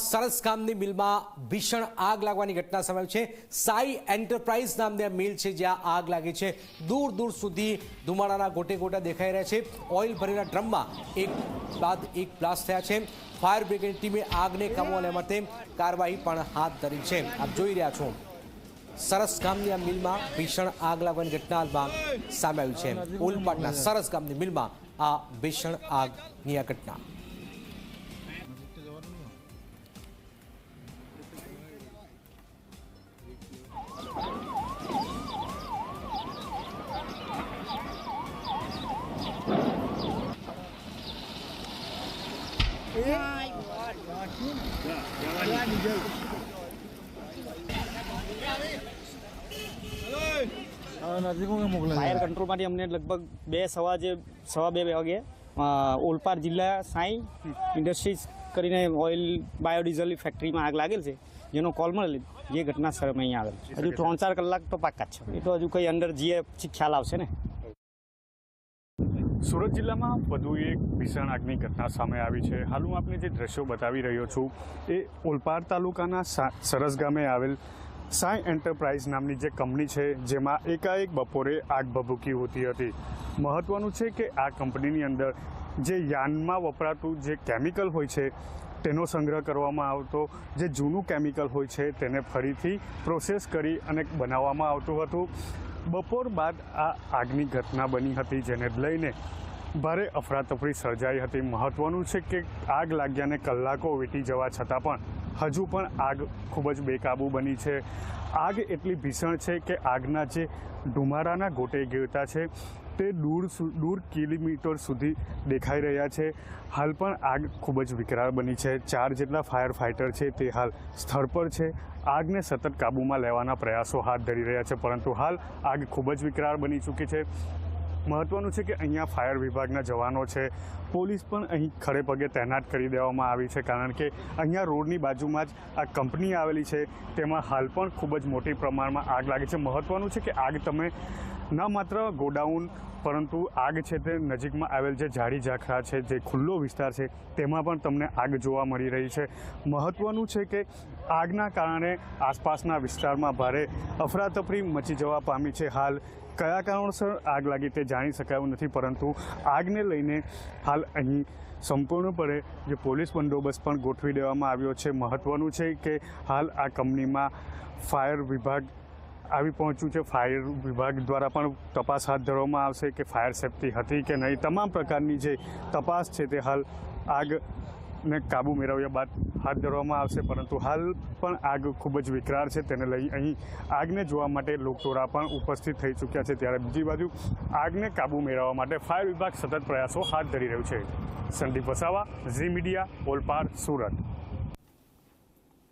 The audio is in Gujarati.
સરસ ગામની મિલમાં ભીષણ આગ લાગવાની ઘટના સામે છે. સાઈ એન્ટરપ્રાઇઝ નામની મિલ છે જ્યાં આગ લાગી છે. દૂર દૂર સુધી ધુમાડાના ગોટે ગોટા દેખાઈ રહ્યા છે. ઓઇલ ભરેલા ડ્રમમાં એક બાદ એક બ્લાસ્ટ થયા છે. ફાયર બ્રિગેડ ટીમે આગને કાબૂમાં લેવા માટે કાર્યવાહી પણ હાથ ધરી છે. આપ જોઈ રહ્યા છો. સરસ ગામની આ મિલમાં ભીષણ આગ લાગવાની ઘટના હાલમાં સામે આવી છે. ઓલપાટના સરસ ગામની મિલમાં આ ભીષણ આગની આ ઘટના. ફાયર કંટ્રોલમાંથી અમને લગભગ બે સવા જે, સવા બે વાગે ઓલપાડ જિલ્લા સાંઈ ઇન્ડસ્ટ્રીઝ કરીને ઓઇલ, બાયોડીઝલ ફેક્ટરીમાં આગ લાગેલ છે, જેનો કોલ મળેલ જે ઘટના સ્થળે અહીંયા આવેલ હજુ ત્રણ ચાર કલાક તો પાક્કા જ છે. એ તો હજુ કંઈ અંદર જીએ ખ્યાલ આવશે ને. સુરત જિલ્લામાં વધુ એક ભીષણ આગની ઘટના સામે આવી છે. હાલ હું આપને જે દ્રશ્યો બતાવી રહ્યો છું, એ ઓલપાડ તાલુકાના સરસ ગામે આવેલ સાઈ એન્ટરપ્રાઇઝ નામની જે કંપની છે, જેમાં એકાએક બપોરે આગ ભભૂકી હોતી હતી. મહત્વનું છે કે આ કંપનીની અંદર જે યાનમાં વપરાતું જે કેમિકલ હોય છે, તેનો સંગ્રહ કરવામાં આવતો, જે જૂનું કેમિકલ હોય છે, તેને ફરીથી પ્રોસેસ કરી અને બનાવવામાં આવતું હતું. બપોર બાદ આ આગની ઘટના બની હતી, જેને લઈને ભારે અફરાતફરી સર્જાઈ હતી. મહત્વનું છે કે આગ લાગ્યાને કલાકો વીતી જવા છતાં પણ હજુ પણ આગ ખૂબ જ બેકાબૂ બની છે. આગ એટલી ભીષણ છે કે આગના જે ધુમાડાના ગોટે ગીરતા છે તે દૂર દૂર કિલોમીટર સુધી દેખાઈ રહ્યા છે. હાલ પણ આગ ખૂબ જ વિકરાળ બની છે. ચાર જેટલા ફાયર ફાઇટર છે તે હાલ સ્થળ પર છે. આગને સતત કાબૂમાં લેવાના પ્રયાસો હાથ ધરી રહ્યા છે, પરંતુ હાલ આગ ખૂબ જ વિકરાળ બની ચૂકી છે. મહત્વનું છે કે અહીંયા ફાયર વિભાગના જવાનો છે. પોલીસ પણ અહીં ખડે પગે તૈનાત કરી દેવામાં આવી છે કારણ કે અહીંયા રોડની બાજુમાં જ આ કંપની આવેલી છે. તેમાં હાલ પણ ખૂબ જ મોટી પ્રમાણમાં આગ લાગી છે. મહત્વનું છે કે આગ તમે ન માત્ર ગોડાઉન પરંતુ આગ છે તે નજીકમાં આવેલ જે ઝાડી ઝાખરા છે, જે ખુલ્લો વિસ્તાર છે, તેમાં પણ તમને આગ જોવા મળી રહી છે. મહત્વનું છે કે આગના કારણે આસપાસના વિસ્તારમાં ભારે અફરાતફરી મચી જવા પામી છે. હાલ કયા કારણોસર આગ લાગી તે જાણી શકાયું નથી, પરંતુ આગને લઈને હાલ અહીં સંપૂર્ણપણે જે પોલીસ બંદોબસ્ત પણ ગોઠવી દેવામાં આવ્યો છે. મહત્વનું છે કે હાલ આ કંપનીમાં ફાયર વિભાગ આવી પહોંચ્યું છે. ફાયર વિભાગ દ્વારા પણ તપાસ હાથ ધરવામાં આવશે કે ફાયર સેફટી હતી કે નહીં. તમામ પ્રકારની જે તપાસ છે તે હાલ આગને કાબુ મેળવ્યા બાદ હાથ ધરવામાં આવશે, પરંતુ હાલ પણ આગ ખૂબ જ વિકરાળ છે. તેને લઈ અહીં આગને જોવા માટે લોકટોળા પણ ઉપસ્થિત થઈ ચૂક્યા છે. ત્યારે બીજી બાજુ આગને કાબુ મેળવવા માટે ફાયર વિભાગ સતત પ્રયાસો હાથ ધરી રહ્યું છે. Sandeep Vasava, Zee media, Olpad, Surat.